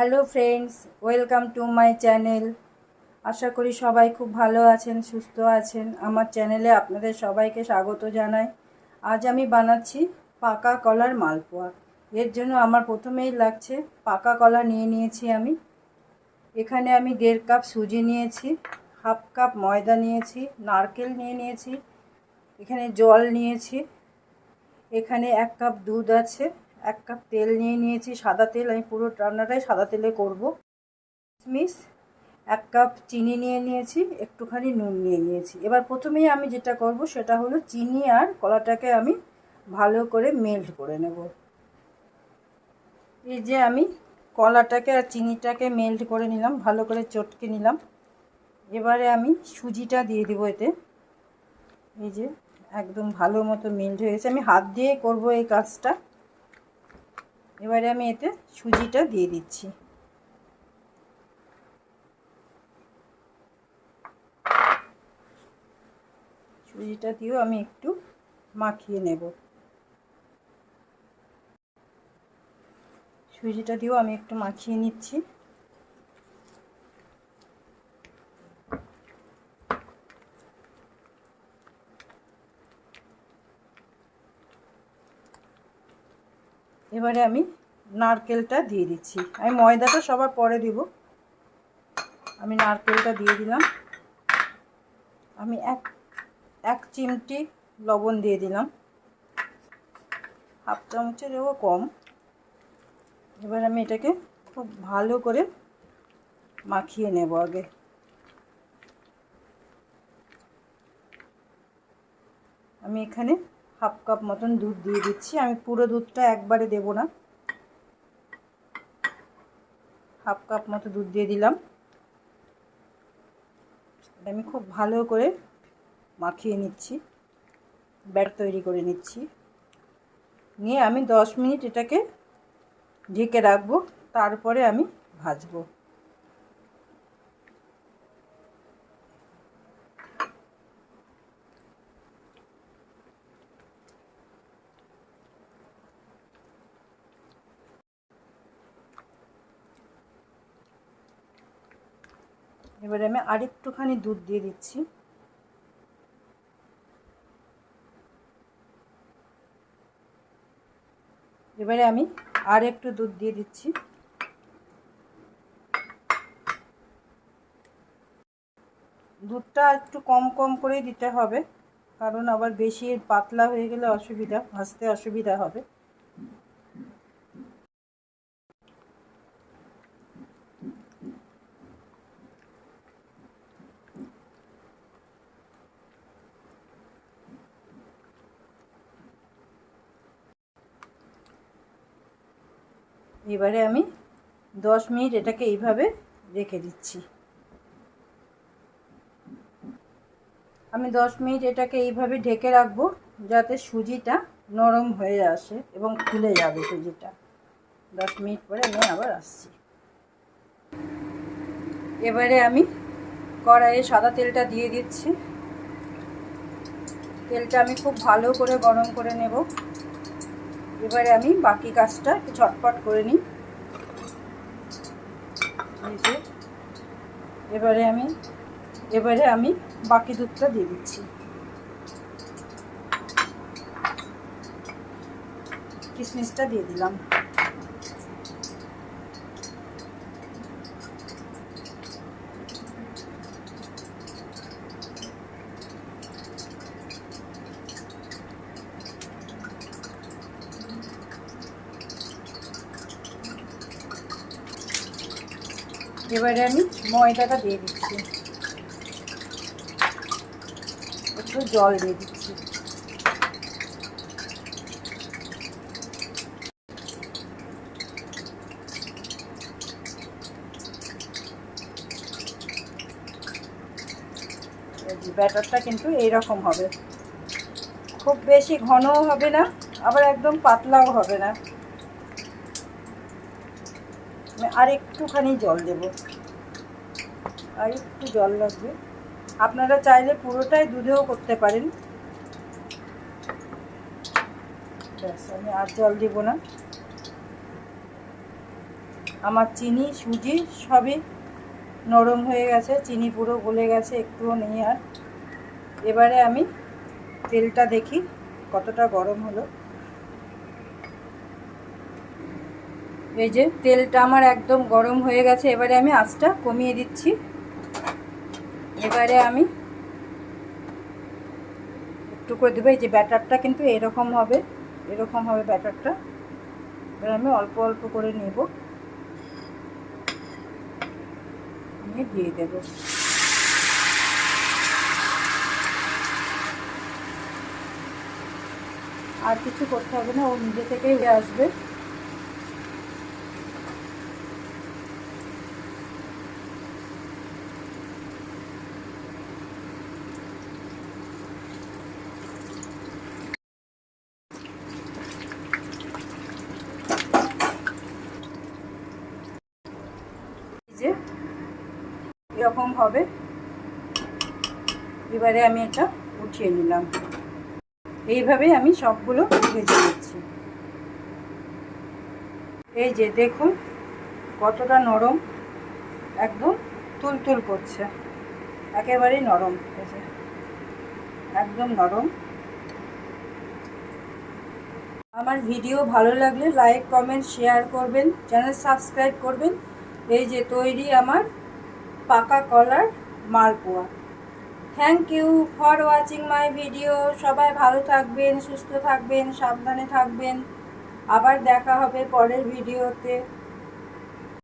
Hello friends, welcome to my channel. আশা করি সবাই খুব ভালো আছেন, সুস্থ আছেন। আমার চ্যানেলে আপনাদের সবাইকে স্বাগত জানাই। আজ আমি বানাচ্ছি পাকা কলার মালপোয়া। এর জন্য আমার প্রথমেই লাগছে পাকা কলা নিয়ে নিয়েছি আমি। এখানে আমি দেড় কাপ সুজি নিয়েছি, হাফ কাপ ময়দা নিয়েছি, নারকেল নিয়ে নিয়েছি, এখানে জল নিয়েছি, এখানে এক কাপ দুধ আছে। এক কাপ তেল নিয়ে নিয়েছি, সাদা তেল, আমি পুরো রান্নাটাই সাদা তেলে করব। কিশমিশ এক কাপ চিনি নিয়ে নিয়েছি, একটুখানি নুন নিয়ে নিয়েছি। এবার প্রথমেই আমি যেটা করব সেটা হলো চিনি আর কলাটাকে আমি ভালো করে মেল্ট করে নেব। এই যে আমি কলাটাকে আর চিনিটাকে মেল্ট করে নিলাম, ভালো করে চটকে নিলাম। এবারে আমি সুজিটা দিয়ে দেবো এতে। এই যে একদম ভালো মতো মেল্ট হয়ে গেছে। আমি হাত দিয়ে করব এই কাজটা। এবারে আমি এতে সুজিটা দিয়ে দিচ্ছি। সুজিটা দিয়েও আমি একটু মাখিয়ে নেব। সুজিটা দিয়েও আমি একটু মাখিয়ে নিচ্ছি। এবারে আমি নারকেলটা দিয়ে দিচ্ছি। আমি ময়দাটা সবার পরে দিব। আমি নারকেলটা দিয়ে দিলাম। আমি এক এক চিমটি লবণ দিয়ে দিলাম। হাফ চামচেরও কম। এবার আমি এটাকে খুব ভালো করে মাখিয়ে নেব আগে। আমি এখানে হাফ কাপ মতন দুধ দিয়ে দিচ্ছি। আমি পুরো দুধটা একবারে দেব না। হাফ কাপ মতো দুধ দিয়ে দিলাম। এটা আমি খুব ভালো করে মাখিয়ে নিচ্ছি, ব্যাট তৈরি করে নিচ্ছি। নিয়ে আমি দশ মিনিট এটাকে ঢেকে রাখব, তারপরে আমি ভাজবো। এবারে আমি আরেকটুখানি দুধ দিয়ে দিচ্ছি। এবারে আমি আর একটু দুধ দিয়ে দিচ্ছি। দুধটা একটু কম কম করেই দিতে হবে, কারণ আবার বেশি পাতলা হয়ে গেলে অসুবিধা, ভাজতে অসুবিধা হবে। এবারে আমি দশ মিনিট এটাকে এইভাবে রেখে দিচ্ছি। আমি দশ মিনিট এটাকে এইভাবে ঢেকে রাখব যাতে সুজিটা নরম হয়ে আসে এবং খুলে যাবে সুজিটা। দশ মিনিট পরে আমি আবার আসছি। এবারে আমি কড়াইয়ে সাদা তেলটা দিয়ে দিচ্ছি। তেলটা আমি খুব ভালো করে গরম করে নেব। এবারে আমি বাকি কাজটা একটু ছটপট করে নিই। এবারে আমি এবারে আমি বাকি দুধটা দিয়ে দিচ্ছি। কিশমিশটা দিয়ে দিলাম। এবারে আমি ময়দাটা দিয়ে দিচ্ছি। একটু জল দিয়ে দিচ্ছি। ব্যাটারটা কিন্তু এইরকম হবে। খুব বেশি ঘনও হবে না, আবার একদম পাতলাও হবে না। আমি আর একটুখানি জল দেব। আর একটু জল লাগবে। আপনারা চাইলে পুরোটাই দুধেও করতে পারেন। ব্যাস, আমি আর জল দেব না। আমার চিনি, সুজি সবই নরম হয়ে গেছে। চিনি পুরো গলে গেছে একটুও নেই আর। এবারে আমি তেলটা দেখি কতটা গরম হলো। এই যে তেলটা আমার একদম গরম হয়ে গেছে, এবারে আমি আঁচটা কমিয়ে দিচ্ছি। এবারে আমি একটু করে দেবো, এই যে ব্যাটারটা কিন্তু এরকম হবে এরকম হবে ব্যাটারটা। এবার আমি অল্প অল্প করে নেব। নিয়ে দিয়ে দেবো। আর কিছু করতে হবে না, ও নিজে থেকেই আসবে যে এরকম হবে। এবারে আমি এটা উঠিয়ে নিলাম। এইভাবে আমি সবগুলো ভেজে নিচ্ছি। এই যে দেখুন, কতটা নরম, একদম তুলতুল করছে। একেবারেই নরম যে, একদম নরম। আমার ভিডিও ভালো লাগলে লাইক, কমেন্ট, শেয়ার করবেন, চ্যানেল সাবস্ক্রাইব করবেন। এই যে তৈরি আমার পাকা কলার malpua. Thank you for watching my video সবাই ভালো থাকবেন, সুস্থ থাকবেন, সাবধানে থাকবেন। আবার দেখা হবে পরের ভিডিওতে